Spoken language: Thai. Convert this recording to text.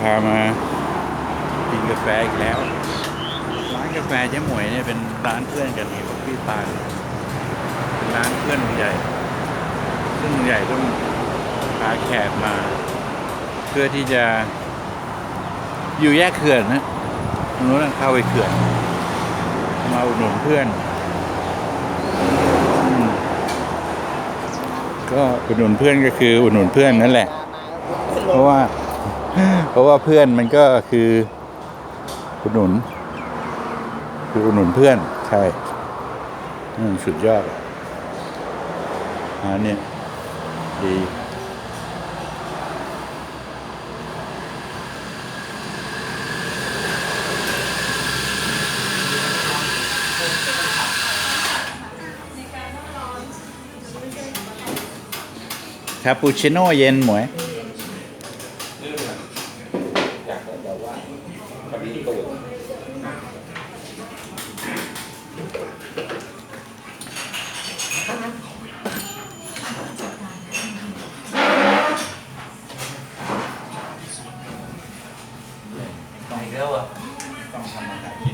พามากินกาแฟอีกแล้ว ร้านกาแฟเจ๊หมวยเนี่ยเป็นร้านเพื่อนกันนี่กับพี่ปานเป็นร้านเพื่อนใหญ่ ซึ่งใหญ่ต้องพาแขกมา เพื่อที่จะอยู่แยกเขื่อนนะตรงนู้นนะเข้าไปเขื่อน มาอุดหนุนเพื่อน ก็อุดหนุนเพื่อนก็คืออุดหนุนเพื่อนนั่นแหละ เพราะว่า เพราะว่าเพื่อนมันก็คืออุดหนุน คืออุดหนุนเพื่อน ใช่สุดยอดอะอันเนี้ยดีคาปูชิโน่เย็นหมวย ถ่ายอีกแล้วเหรอะต้องทำอาหารกิ